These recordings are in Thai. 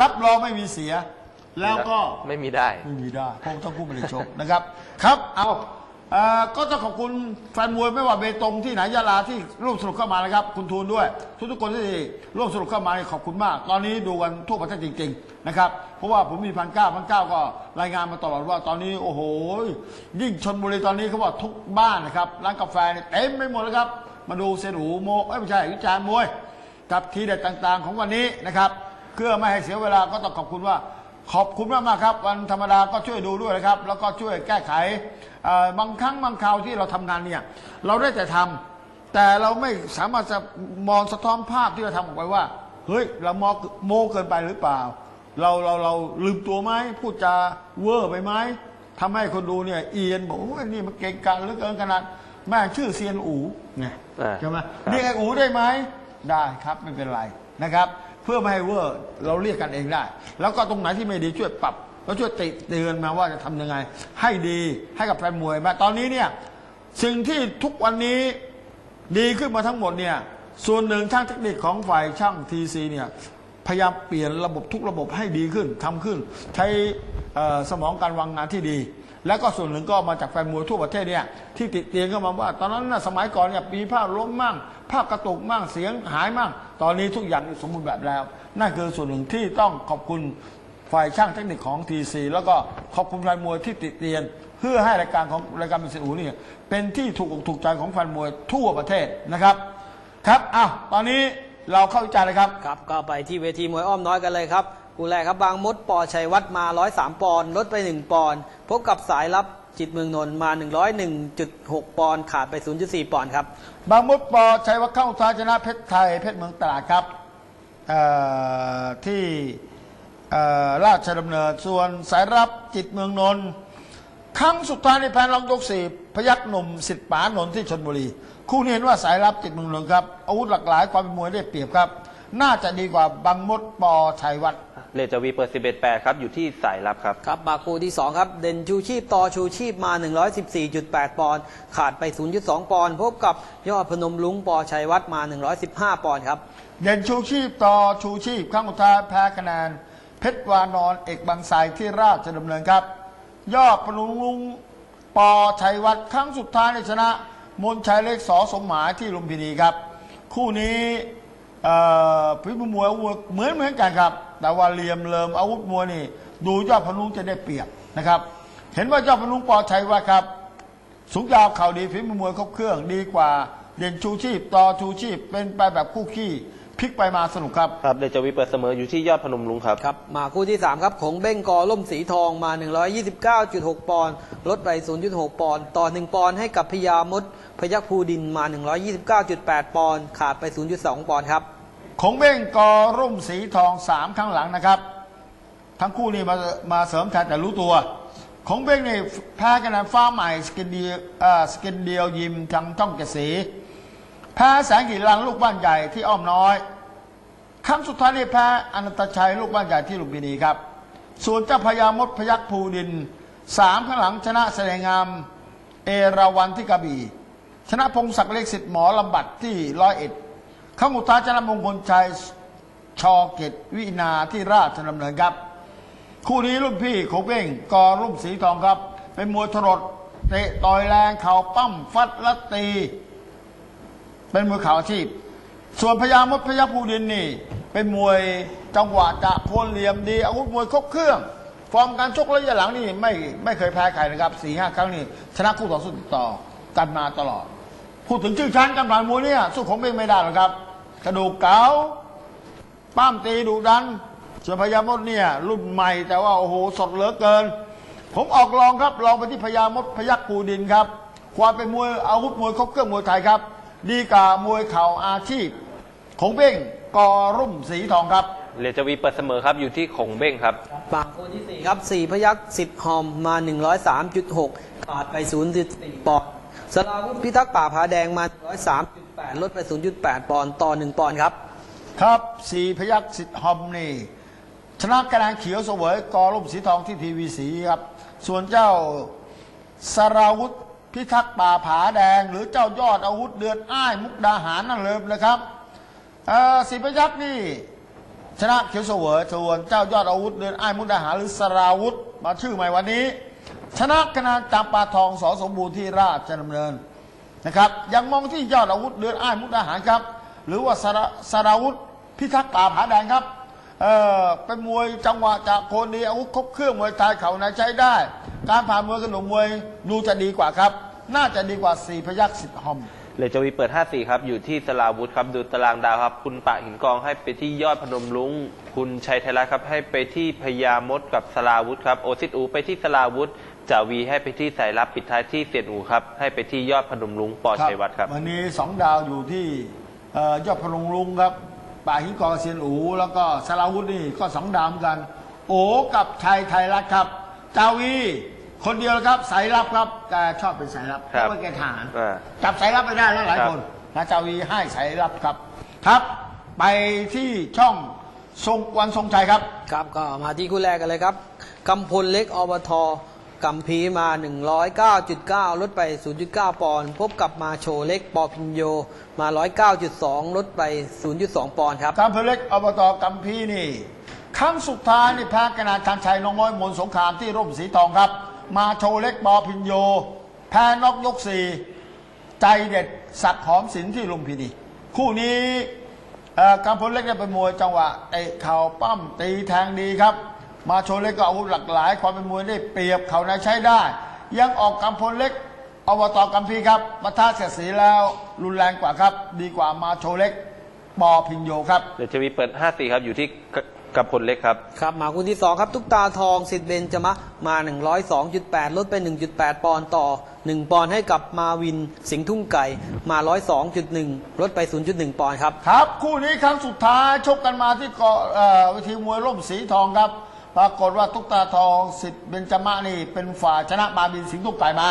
รับรองไม่มีเสีย แล้วก็ไม่มีได้ ไม่มีได้เพราะต้องคู่ไม่ได้ชกนะครับ ครับเอาเอ่อก็ต้องขอบคุณแฟนมวยไม่ว่าเบตงที่ไหนยะลาที่ร่วมสนุกเข้ามานะครับ คุณทูนด้วย ทุกๆคนที่ร่วมสนุกเข้ามาขอบคุณมาก ตอนนี้ดูกันทั่วประเทศจริงๆนะครับเพราะว่าผมมีพันเก้าพันเก้าก็รายงานมาตลอดว่าตอนนี้โอ้โห ยิ่งชนบุรีตอนนี้เขาบอกทุกบ้านนะครับร้านกาแฟเนี่ยเต็มไปหมดแล้วครับมาดูเซนหูโมเอ้ยไม่ใช่วิจารณ์มวย กับทีเด็ดต่างๆ ของวันนี้นะครับ เพื่อไม่ให้เสียเวลาก็ต้องขอบคุณว่า ขอบคุณมากๆครับ วันธรรมดาก็ช่วยดูด้วยนะครับ แล้วก็ช่วยแก้ไขเอ่อบางครั้งบางคราวที่เราทำงานเนี่ยเราได้แต่ทำแต่เราไม่สามารถจะมองสะท้อนภาพที่เราทำออกไปว่าเฮ้ยเรามองโมเกินไปหรือเปล่า เราเราเราลืมตัวไหมพูดจาเวอร์ไปไหมทำให้คนดูเนี่ยเอียนบอกว่านี่มันเก่งกันเหลือเกินขนาดแม่งชื่อเซียนอูไงอ่าใช่ไหมครับเรียกไอ้อูได้ไหมได้ครับไม่เป็นไรนะครับ เพื่อไม่ให้เวอร์เราเรียกกันเองได้ แล้วก็ตรงไหนที่ไม่ดีช่วยปรับแล้วช่วยติเตือนมาว่าจะทำยังไง ให้ดีให้กับแฟนมวยมาตอนนี้เนี่ยสิ่งที่ทุกวันนี้ดีขึ้นมาทั้งหมดเนี่ยส่วนหนึ่งช่างเทคนิคของฝ่ายช่างทีซีเนี่ยพยายามเปลี่ยนระบบทุกระบบให้ดีขึ้นทำขึ้น ใช้สมองการวางงานที่ดี แล้วก็ส่วนหนึ่งก็มาจากแฟนมวยทั่วประเทศเนี่ยที่ติดเตียงเข้ามาว่า ตอนนั้นสมัยก่อนเนี่ยปีภาล้มมั่ง ภาพกระตุกมั่งเสียงหายมั่งตอนนี้ทุกอย่างสมบูรณ์แบบแล้ว นั่นคือส่วนหนึ่งที่ต้องขอบคุณฝ่ายช่างเทคนิคของทีซีแล้วก็ขอบคุณแฟนมวยที่ติดเตียน เพื่อให้รายการของรายการเป็นสินอูนี่เป็นที่ถูกอกถูกใจของแฟนมวยทั่วประเทศนะครับครับอ้าวตอนนี้เราเข้าวิจเลยครับครับ ก็ไปที่เวทีมวยอ้อมน้อยกันเลยครับคู่แรกครับบางมดปอชัยวัฒน์มา 103 ปอนด์ลดไป 1 ปอนด์พบกับสายลับ จิตเมืองนนท์มา 101.6 ปอนด์ขาดไป 0.4 ปอนด์ครับ บางมุดปอชัยวัฒน์เข้าท้ายชนะเพชรไทย เพชรเมืองตราดครับที่ราชดำเนินส่วนสายรับจิตเมืองนนท์ครั้งสุดท้ายในแพนรองยกสี่พยักหนุ่มสิทธิ์ปานนท์ที่ชนบุรี คู่นี้เห็นว่าสายรับจิตเมืองนนท์ครับอาวุธหลากหลายความเป็นมวยได้เปรียบครับ น่าจะดีกว่าบางมดปอชัยวัฒน์เลจวีเปิด 11 8 ครับ อยู่ที่สายลับครับ ครับมาคู่ที่ 2 ครับ เด่นชูชีพต่อชูชีพมา 114.8 ปอนด์ขาดไป 0.2 ปอนด์พบกับยอดพนมลุงปอชัยวัฒน์มา 115 ปอนด์ครับ เด่นชูชีพต่อชูชีพครั้งสุดท้ายแพ้คะแนน เพชรวานอนเอกบางไทรที่ราชดำเนินครับ ยอดพนุลุงปอชัยวัฒน์ครั้งสุดท้ายในชนะ มนชัยเล็กสอสมหมายที่ลุมพินีครับ คู่นี้เอ่อ พิมพ์มวยอาวุธเหมือนเหมือนกันครับ แต่ว่าเหลี่ยมเลิมอาวุธมวยนี่ ดูยอดพนุลุงจะได้เปรียบนะครับ เห็นว่ายอดพนุลุงปอชัยวัฒน์ครับ สูงยาวเข่าดีฝีมือมวยครบเครื่องดีกว่า เด่นชูชีพต่อชูชีพ เป็นไปแบบคู่ขี้พลิกไปมาสนุกครับ ครับเลจวีเปิดเสมออยู่ที่ยอดพนมลุงครับ ครับ มาคู่ที่ 3 ครับของเบ้งกอล่มสีทองมา 129.6 ปอนด์ลดไป 0.6 ปอนด์ต่อ 1 ปอนด์ให้กับพยามดพยัคฆ์ภูดินมา 129.8 ปอนด์ขาดไป 0.2 ปอนด์ครับ ของเบ้งกอร่มสีทองสามข้างหลังนะครับ ทั้งคู่นี่มามาเสริมแทนแต่รู้ตัว ของเบ้งนี่แพ้กันนฟ้าใหม่สกินเดียสกินเดียวยิมทางช่องเกษแพ้แสงกีรังลูกบ้านใหญ่ที่อ้อมน้อยครั้งสุดท้ายนี่แพ้อนันตชัยลูกบ้านใหญ่ที่ลุมพินีครับ ส่วนเจ้าพญามดพยักภูดินสามข้างหลังชนะแสดงงาม เอราวันที่กระบี่ชนะพงศักดิ์เล็กสิทธิ์หมอลำบัดที่ร้อยเอ็ด ข้างอุตาชนะมงคลชัยชอเกตวินาที่ราชดำเนินครับ คู่นี้รุ่นพี่โคเบ้งกอรุ่มสีทองครับ เป็นมวยทรดเตะต่อยแรงเข่าปั้มฟัดและตี เป็นมวยเข่าอาชีพ ส่วนพญามดพยัคฆ์ภูดินนี่ เป็นมวยจังหวะจะโคนเหลี่ยมดี อาวุธมวยครบเครื่อง ฟอร์มการชกระยะหลังนี่ไม่ไม่เคยแพ้ใครนะครับสี่ห้าครั้งนี่ชนะคู่ต่อสู้ติดต่อกันมาตลอด พูดถึงชื่อชั้นกันผ่านมวยเนี่ยสู้ของเบ้งไม่ได้หรอกครับ กระดูกเก๋าป้ามตีดุดันส่วนพญามดเนี่ยรุ่นใหม่แต่ว่าโอ้โหสดเหลือเกิน ผมออกลองครับลองไปที่พญามดพยักปูดินครับ ความเป็นมวยอาวุธมวยครบเครื่องมวยไทยครับ ดีกว่ามวยเข่าอาชีพ ของเบ้งกอรุ่มสีทองครับเลจวีเปิดเสมอครับอยู่ที่ขงเบ้งครับปากคู่ที่4ครับ 4 พยักสิทธิ์หอมมา 103.6ขาดไป 0.4ปอนด์ สลาวุธพิทักษ์ป่าผาแดงมา103.8 ลดไป 0.8 ปอนด์ต่อ 1 ปอนด์ครับ ครับสีพยักสิทธิ์ฮอมนี่ ชนะคะแนนเขียวเสวยกอร่มสีทองที่ทีวีสีครับ ส่วนเจ้าสราวุธพิทักษ์ป่าผาแดง หรือเจ้ายอดอาวุธเดือนอ้ายมุกดาหารนั่นเลยนะครับสีพยักษ์นี่ ชนะเขียวเสวยส่วนเจ้ายอดอาวุธเดินอ้ายมุกดาหารหรือสราวุธมาชื่อใหม่วันนี้ ชนะคะแนนจำปาทองสอสมบูรณ์ที่ราชดำเนินนะครับ ยังมองที่ยอดอาวุธเดินอ้ายมุกดาหารครับ หรือว่าสระสราวุธพิทักษ์ป่าผาแดงครับเออเป็นมวยจังหวะจากโคนดีอาวุธครบเครื่องมวยไทยเข่าในใช้ได้ การผ่านมวยกระหนกมมวยดูจะดีกว่าครับ น่าจะดีกว่าสี่พยักสิทธิ์หอมเลดจวีเปิด 54 ครับ อยู่ที่สลาวุธครับ ดูตารางดาวครับ คุณปะหินกองให้ไปที่ยอดพนมลุง คุณชัยไทยรัฐครับ ให้ไปที่พญามดกับสลาวุธครับ โอซิตอูไปที่สลาวุธ จ่าวีให้ไปที่สายลับปิดท้ายที่เสียนอูครับ ให้ไปที่ยอดพนมลุงปอชัยวัฒน์ครับ วันนี้สองดาวอยู่ที่เอ่อยอดพนงลุงครับ ป่าหินกอเซียนอู แล้วก็สลาวุธนี่ก็สองดาวเหมือนกัน โอกับชัยไทยรัฐครับจาวี คนเดียวครับสายลับครับแกชอบเป็นสายลับเพครับราะว่าแกทหารอ่าจับสายลับไปได้แล้วหลายครับ คนนะจาวีให้สายลับครับ ครับ ไปที่ช่องทรงวันทรงชัยครับ ครับก็มาที่คู่แรกกันเลยครับกำพลเล็กอบท กัมพีมา 109.9 ลดไป 0.9 ปอนด์พบกับมาโชเล็กปอพินโยมา 109.2 ลดไป 0.2 ปอนด์ครับการเพลเล็กอบตกัมพีนี่ ครั้งสุดท้ายนี่แพ้กนาชันชัยน้องน้อยมนสงครามที่ร่มสีทองครับ มาโชเล็กบอพินโย แพ้นอกยกสี่ใจเด็ดสักดิ์หอมสินที่ลุมพินี คู่นี้เอ่อกำพลเล็กเนี่ยเป็นมวยจังหวะเตะเข่าปั้มตีแทงดีครับ มาโชว์เล็กก็อาวุธหลากหลาย ความเป็นมวยได้เปรียบเขาในใช้ได้ ยังออกกำพลเล็กอบตกัมพีครับมาท่าเสียดสีแล้วรุนแรงกว่าครับ ดีกว่ามาโชว์เล็กปอพินโยครับเลดจวีเปิด 54 ครับอยู่ที่กกับพลเล็กครับ ครับ มาคู่ที่ 2 ครับตุ๊กตาทองสิทธิ์เบนจมะมา 102.8 ลดไป 1.8 ปอนด์ต่อ 1 ปอนด์ให้กับมาวินสิงห์ทุ่งไก่ มา 102.1 ลดไป 0.1 ปอนด์ครับ ครับ คู่นี้ครั้งสุดท้ายชกกันมาที่เกาะเอ่อเวทีมวยร่มสีทองครับ ปรากฏว่าตุ๊กตาทองสิทธิ์เบญจมะนี่ เป็นฝ่ายชนะมาบินสิงห์ตุ้งไก่มา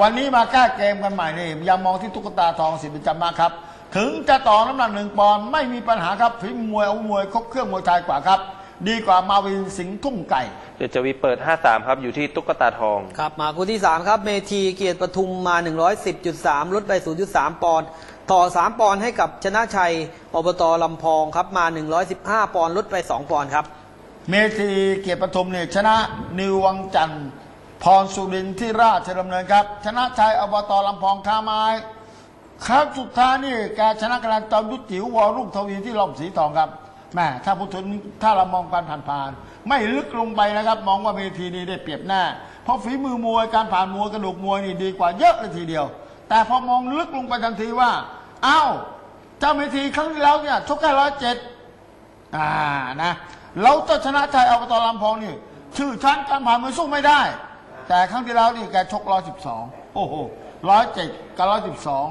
วันนี้มาแก้เกมกันใหม่นี่ยังมองที่ตุ๊กตาทองสิทธิ์เบญจมะครับ ถึงจะต่อน้ำหนักหนึ่งปอนด์ไม่มีปัญหาครับฝีมือมวยเอามวยครบเครื่องมวยไทยกว่าครับ ดีกว่ามาวินสิงห์ทุ่งไก่เลดจวีเปิด 53 ครับอยู่ที่ตุ๊กตาทองครับมาคู่ที่ 3 ครับ เมทีเกียรติปทุมมา 110.3 ลดไป 0.3 ปอนด์ต่อ 3 ปอนด์ให้กับชนะชัยอบตลำพองครับมา 115 ปอนด์ลดไป 2 ปอนด์ครับ เมธีเกียรติปฐมเนี่ยชนะนิววังจันทร์พรสุรินทร์ที่ราชดำเนินครับ ชนะชัยอบตลำพองค้าไม้ครั้งสุดท้ายนี่แกชนะกระดานจอมยุทธิ์ววอรุ่งทวีที่ลมสีทองครับแม่ถ้าพูดถึงถ้าเรามองการผ่านๆไม่ลึกลงไปนะครับ มองว่าเมทีนี้ได้เปรียบแน่เพราะฝีมือมวยการผ่านมวยกระดูกมวยนี่ดีกว่าเยอะเลยทีเดียว แต่พอมองลึกลงไปทันทีว่าอ้าวเจ้าเมทีครั้งที่แล้วเนี่ยชกแค่ร้อยเจ็ดอ่านะ เราจะชนะชัยอบตลำพองนี่ชื่อชั้นการผ่านมวยสู้ไม่ได้ แต่ครั้งที่แล้วนี่แกชกร้อยสิบสองโอ้โหร้อยเจ็ดกับร้อยสิบสอง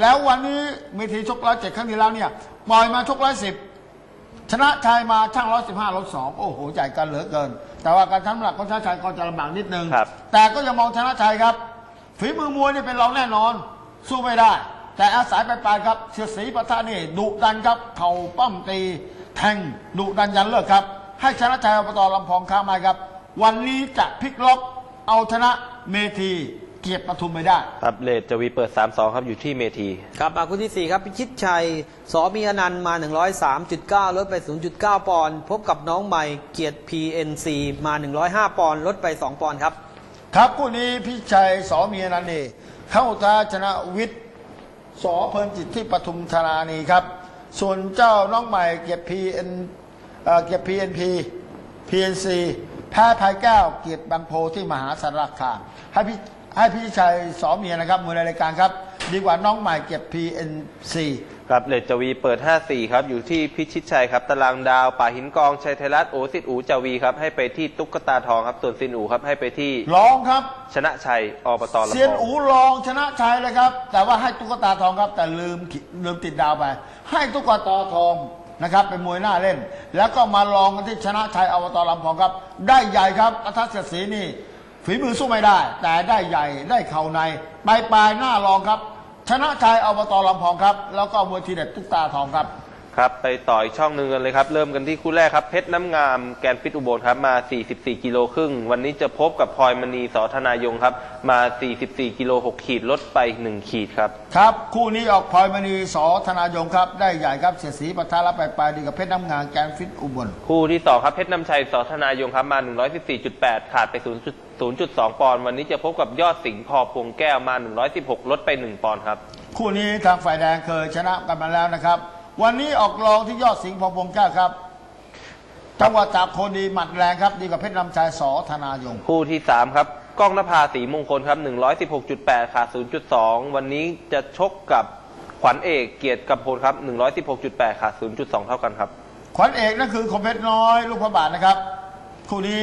แล้ววันนี้มีทีชกร้อยเจ็ดครั้งที่แล้วเนี่ยปล่อยมาชกร้อยสิบชนะชัยมาช่างร้อยสิบห้าร้อยสองโอ้โหใหญ่กันเหลือเกิน แต่ว่าการทำหลักของชนะชัยก็จะลำบากนิดนึงครับแต่ก็ยังมองชนะชัยครับ ฝีมือมวยนี่เป็นรองแน่นอน สู้ไม่ได้ แต่อาศัยไปปลายๆครับ เสียดสีปะทะนี่ดุดันครับ เข่าปั้มตี แทงดุดันยันเลิกครับ ให้ชนะชัยอบตลำพองค้าไม้ครับ วันนี้จะพลิกล็อกเอาชนะเมทีเกียรติปทุมไปได้ ครับเลดจวีเปิด 32 ครับอยู่ที่เมที ครับมาคู่ที่ 4 ครับ พิชิตชัยสอมีอนันต์มา 103.9 ลดไป 0.9 ปอนด์พบกับน้องใหม่เกียรติ PNC มา 105 ปอนด์ลดไป 2 ปอนด์ครับ ครับคู่นี้พี่ชัยสอเมียนันนี่เข้าตาชนะวิทย์สอเพลินจิตที่ปทุมธานีครับ ส่วนเจ้าน้องใหม่เกียรติพีเอ็นเกียรติพีเอ็นพีพีเอ็นซีแพ้ภายแก้วเกียรติบางโพที่มหาสารคามให้พี่ ให้พี่ชัยสอเมียนะครับมือในรายการครับ ดีกว่าน้องใหม่เกียรติพีเอ็นซีครับเลดจวีเปิด 54 ครับ อยู่ที่พิชิตชัยครับ ตารางดาว ป่าหินกอง ชัยไทยรัฐโอสิทธิ์อูจาวีครับ ให้ไปที่ตุ๊กตาทองครับ ส่วนซินอูครับ ให้ไปที่ร้องครับ ชนะชัยอบตลำเซียนพองอูรองชนะชัยเลยครับ แต่ว่าให้ตุ๊กตาทองครับ แต่ลืมขีลืมติดดาวไป ให้ตุ๊กตาทองนะครับ เป็นมวยหน้าเล่น แล้วก็มาลองกันที่ชนะชัยอบตลำพองครับ ได้ใหญ่ครับอัธเศรษฐศรีนี่ ฝีมือสู้ไม่ได้ แต่ได้ใหญ่ได้เข่าในปลายปลายหน้ารองครับ ชนะชัยอบตลำพองครับ แล้วก็มวยทีเด็ดตุ๊กตาทองครับ คครับไปต่ออีกช่องหนึ่งกันเลยครับ เริ่มกันที่คู่แรกครับเพชรน้ำงามแกนฟิตอุบลครับมา 44 กิโลครึ่ง วันนี้จะพบกับพลอยมณีสอธนายงครับ มา 44 กิโล 6 ขีดลดไป 1 ขีดครับ ครับ คู่นี้ออกพลอยมณีสอธนายงครับ ได้ใหญ่ครับเสียดสีปะทะรับไปปลายดีกับเพชรน้ำงานแกนฟิตอุบล คู่ที่สองครับเพชรน้ำชัยสอธนายงครับมา 114.8 ขาดไป0.2 ปอนด์วันนี้จะพบกับยอดสิงห์พอพวงแก้วมา 116 ลดไป 1 ปอนด์ครับ คู่นี้ทางฝ่ายแดงเคยชนะกันมาแล้วนะครับ วันนี้ออกรองที่ยอดสิงห์พอพงแก้วครับจังหวะจากโคนดีหมัดแรงครับ ดีกับเพชรนำชัยสอธนายง คู่ที่3ครับก้องนภาสีมงคลครับ 116.8ขาด0.2 วันนี้จะชกกับขวัญเอกเกียรติกำพลครับ 116.8ขาด0.2 เท่ากันครับ ขวัญเอกนั่นคือคมเพชรน้อยลูกพระบาทนะครับ คู่นี้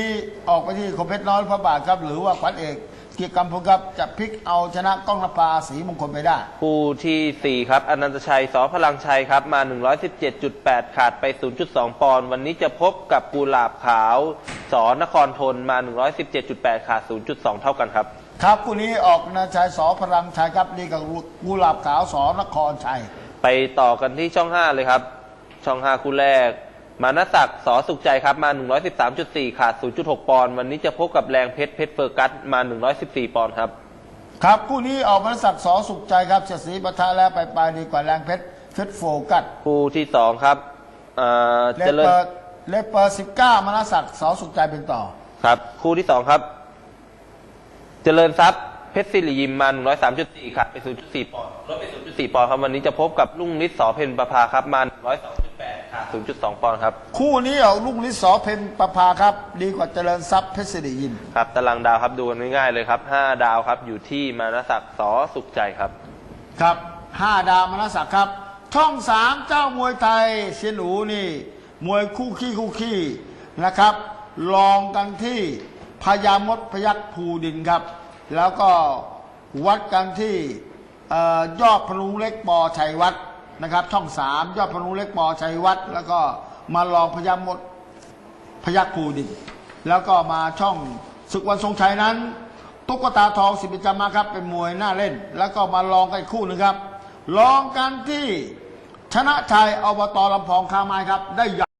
ออกไปที่คมเพชรน้อยลูกพระบาทครับ หรือว่าขวัญเอก เกียรติกำพลครับจะพลิกเอาชนะก้องนภาสีมงคลไปได้ คู่ทีสี่ 4 ครับ อนันตชัยสอพลังชัยครับ มา 117.8 ขาดไป 0.2 ปอนด์วันนี้จะพบกับกุหลาบขาวสอนครทนมา 117.8 ขาด 0.2 เท่ากันครับ ครับคู่นี้ออกนาชัยสอพลังชัยครับดีกับกุหลาบขาวสอนครชัย ไปต่อกันที่ช่อง 5 เลยครับ ช่อง 5 คู่แรก มานาศักสอสุขใจครับมา 113.4 ขาด 0.6 ปอนด์วันนี้จะพบกับแรงเพชรเพชรเฟอร์กัสมา 114 ปอนด์ครับ ครับคู่นี้ออกมานาศักสอสุขใจครับเสียสีปะทะแล้วไปไปดีกว่าแรงเพชรเพชรโฟกัสคู่ที่สองครับเลเจริญเปิดเลเปิด19 มานาศักสอสุขใจเป็นต่อ ครับ คู่ที่สองครับ เจริญทรัพย์เพชรสิริยิมมา103.4ขาดไป 0.4 ปอนด์ลดไป 0.4 ปอนด์ครับวันนี้จะพบกับลุ่งนิดสอเพนประภาครับมา102 0.8 ปอนด์ครับ คู่นี้เอาลูกนิสอเพนประพาครับ ดีกว่าเจริญทรัพย์เพชรศิริยินครับตารางดาวครับดูกันง่ายๆเลยครับ 5 ดาวครับอยู่ที่มานะศักดิ์สอสุขใจครับ ครับห้าดาวมานศักดิ์ครับ ช่องสามเจ้ามวยไทยเชียนหูนี่ มวยคู่ขี้คู่ขี้นะครับ ลองกันที่พญามดพยักภูดินครับ แล้วก็วัดกันที่ออยอดพนุเล็กปอชัยวัด นะครับ ช่องสามยอดพนุเล็กปอชัยวัฒน์แล้วก็มาลองพยามดพยักภูดิน แล้วก็มาช่องศึกวันทรงชัยนั้น ตุ๊กตาทองสิบปิจามาครับเป็นมวยหน้าเล่น แล้วก็มาลองกันคู่หนึงครับลองกันที่ชนะชัยอบตลำพองคาไม้ครับได้